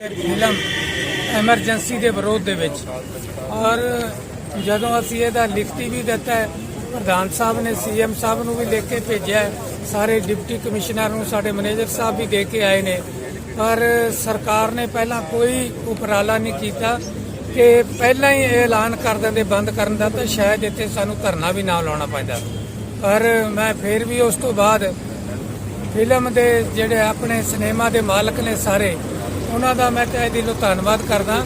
Film emergency ਦੇ ਵਿਰੋਧ ਦੇ ਵਿੱਚ। ਔਰ ਜਦੋਂ ਅਸੀਂ ਇਹਦਾ ਲਿਖਤੀ ਵੀ ਦਿੱਤਾ ਹੈ, ਪ੍ਰਧਾਨ ਸਾਹਿਬ ਨੇ, ਸੀਐਮ ਸਾਹਿਬ ਨੂੰ ਵੀ ਲਿਖ ਕੇ ਭੇਜਿਆ ਸਾਰੇ ਡਿਪਟੀ ਕਮਿਸ਼ਨਰ ਨੂੰ, ਸਾਡੇ ਮੈਨੇਜਰ ਸਾਹਿਬ ਵੀ ਦੇ ਕੇ ਆਏ ਨੇ। ਪਰ ਸਰਕਾਰ ਨੇ ਪਹਿਲਾਂ ਕੋਈ ਉਪਰਾਲਾ ਨਹੀਂ ਕੀਤਾ ਕਿ ਪਹਿਲਾਂ ਹੀ ਇਹ ਐਲਾਨ ਕਰ ਦਿੰਦੇ, ਬੰਦ ਕਰਨ ਦਾ, ਤਾਂ ਸ਼ਾਇਦ ਇੱਥੇ ਸਾਨੂੰ ਧਰਨਾ ਵੀ ਨਾ ਲਾਉਣਾ ਪੈਂਦਾ। ਪਰ ਮੈਂ ਫਿਰ ਵੀ ਉਸ ਤੋਂ ਬਾਅਦ ਫਿਲਮ ਦੇ ਜਿਹੜੇ ਆਪਣੇ ਸਿਨੇਮਾ ਦੇ ਮਾਲਕ ਨੇ ਸਾਰੇ ਉਹਨਾਂ ਦਾ ਮੈਂ ਤਹਿ ਦਿਲੋਂ ਧੰਨਵਾਦ ਕਰਦਾ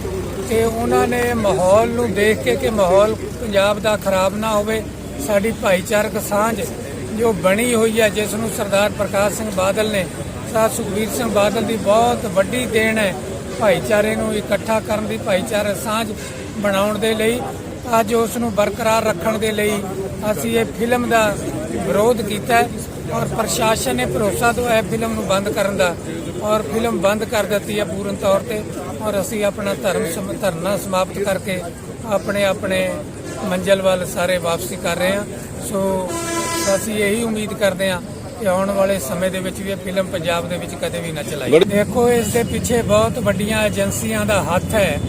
ਕਿ ਉਹਨਾਂ ਨੇ ਮਾਹੌਲ ਨੂੰ ਦੇਖ ਕੇ ਕਿ ਮਾਹੌਲ ਪੰਜਾਬ ਦਾ ਖਰਾਬ ਨਾ ਹੋਵੇ, ਸਾਡੀ ਭਾਈਚਾਰਕ ਸਾਂਝ ਜੋ ਬਣੀ ਹੋਈ ਹੈ, ਜਿਸ ਨੂੰ ਸਰਦਾਰ ਪ੍ਰਕਾਸ਼ ਸਿੰਘ ਬਾਦਲ ਨੇ, ਸਰਦਾਰ ਸੁਖਬੀਰ ਸਿੰਘ ਬਾਦਲ ਦੀ ਬਹੁਤ ਵੱਡੀ ਦੇਣ ਹੈ, ਭਾਈਚਾਰੇ ਨੂੰ ਇਕੱਠਾ ਕਰਨ ਦੀ ਭਾਈਚਾਰਕ ਸਾਂਝ ਬਣਾਉਣ ਦੇ ਲਈ, ਅੱਜ ਉਸ ਨੂੰ ਬਰਕਰਾਰ ਰੱਖਣ ਦੇ ਲਈ ਅਸੀਂ ਇਹ ਫਿਲਮ ਦਾ ਵਿਰੋਧ ਕੀਤਾ ਔਰ ਪ੍ਰਸ਼ਾਸਨ ਨੇ ਭਰੋਸਾ ਦਵਾਇਆ ਫਿਲਮ ਨੂੰ ਬੰਦ ਕਰਨ ਦਾ ਔਰ ਫਿਲਮ ਬੰਦ ਕਰ ਦਿੱਤੀ ਹੈ ਪੂਰਨ ਤੌਰ ਤੇ ਔਰ ਅਸੀਂ ਆਪਣਾ ਧਰਮ ਧਰਨਾ ਸਮਾਪਤ ਕਰਕੇ ਆਪਣੇ ਆਪਣੇ ਮੰਜ਼ਲ ਵੱਲ ਸਾਰੇ ਵਾਪਸੀ ਕਰ ਰਹੇ ਹਾਂ। ਸੋ ਅਸੀਂ ਇਹੀ ਉਮੀਦ ਕਰਦੇ ਹਾਂ ਕਿ ਆਉਣ ਵਾਲੇ ਸਮੇਂ ਦੇ ਵਿੱਚ ਵੀ ਇਹ ਫਿਲਮ ਪੰਜਾਬ ਦੇ ਵਿੱਚ ਕਦੇ ਵੀ ਨਾ ਚਲਾਈ ਦੇਖੋ ਇਸ ਦੇ ਪਿੱਛੇ ਬਹੁਤ ਵੱਡੀਆਂ ਏਜੰਸੀਆਂ ਦਾ ਹੱਥ ਹੈ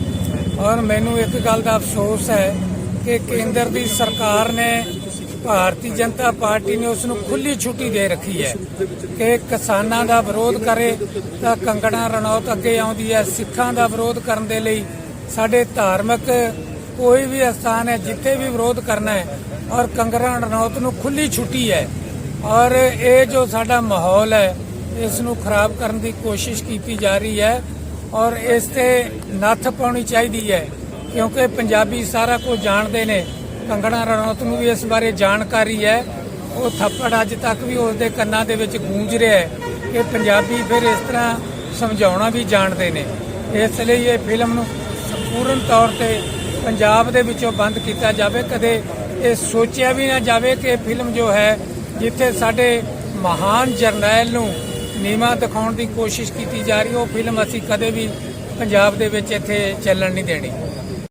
ਔਰ ਮੈਨੂੰ ਇੱਕ ਗੱਲ ਦਾ ਅਫਸੋਸ ਹੈ ਕਿ ਕੇਂਦਰ ਦੀ ਸਰਕਾਰ ਨੇ ਭਾਰਤੀ ਜਨਤਾ ਪਾਰਟੀ ਨੇ ਉਸ ਨੂੰ ਖੁੱਲੀ ਛੁੱਟੀ ਦੇ ਰੱਖੀ ਹੈ ਕਿ ਕਿਸਾਨਾਂ ਦਾ ਵਿਰੋਧ ਕਰੇ ਤਾਂ ਕੰਗਣਾ ਰਣੌਤ ਅੱਗੇ ਆਉਂਦੀ ਹੈ। ਸਿੱਖਾਂ ਦਾ ਵਿਰੋਧ ਕਰਨ ਦੇ ਲਈ ਸਾਡੇ ਧਾਰਮਿਕ ਕੋਈ ਵੀ ਸਥਾਨ ਹੈ, ਜਿੱਥੇ ਵੀ ਵਿਰੋਧ ਕਰਨਾ ਹੈ ਔਰ ਕੰਗਣਾ ਰਣੌਤ ਨੂੰ ਖੁੱਲੀ ਛੁੱਟੀ ਹੈ ਔਰ ਇਹ ਜੋ ਸਾਡਾ ਮਾਹੌਲ ਹੈ, ਇਸ ਨੂੰ ਖਰਾਬ ਕਰਨ ਦੀ ਕੋਸ਼ਿਸ਼ ਕੀਤੀ ਜਾ ਰਹੀ ਹੈ ਔਰ ਇਸ ਤੇ ਨੱਥ ਪਾਉਣੀ ਚਾਹੀਦੀ ਹੈ ਕਿਉਂਕਿ ਪੰਜਾਬੀ ਸਾਰਾ ਕੁਝ ਜਾਣਦੇ ਨੇ ਕੰਗਣਾ ਰਣੌਤ ਨੂੰ ਵੀ ਇਸ ਬਾਰੇ ਜਾਣਕਾਰੀ ਹੈ। ਉਹ ਥੱਪੜ ਅੱਜ ਤੱਕ ਵੀ ਉਸ ਦੇ ਕੰਨਾਂ ਦੇ ਵਿੱਚ ਗੂੰਜ ਰਿਹਾ ਹੈ ਕਿ ਪੰਜਾਬੀ ਫਿਰ ਇਸ ਤਰ੍ਹਾਂ ਸਮਝਾਉਣਾ ਵੀ ਜਾਣਦੇ ਨੇ। ਇਸ ਲਈ ਇਹ ਫਿਲਮ ਨੂੰ ਸੰਪੂਰਨ ਤੌਰ ਤੇ ਪੰਜਾਬ ਦੇ ਵਿੱਚੋਂ ਬੰਦ ਕੀਤਾ ਜਾਵੇ। ਕਦੇ ਇਹ ਸੋਚਿਆ ਵੀ ਨਾ ਜਾਵੇ ਕਿ ਇਹ ਫਿਲਮ ਜੋ ਹੈ, ਜਿੱਥੇ ਸਾਡੇ ਮਹਾਨ ਜਰਨੈਲ ਨੂੰ ਨੀਮਾ ਦਿਖਾਉਣ ਦੀ ਕੋਸ਼ਿਸ਼ ਕੀਤੀ ਜਾ ਰਹੀ, ਉਹ ਫਿਲਮ ਅਸੀਂ ਕਦੇ ਵੀ ਪੰਜਾਬ ਦੇ ਵਿੱਚ ਇੱਥੇ ਚੱਲਣ ਨਹੀਂ ਦੇਣੀ।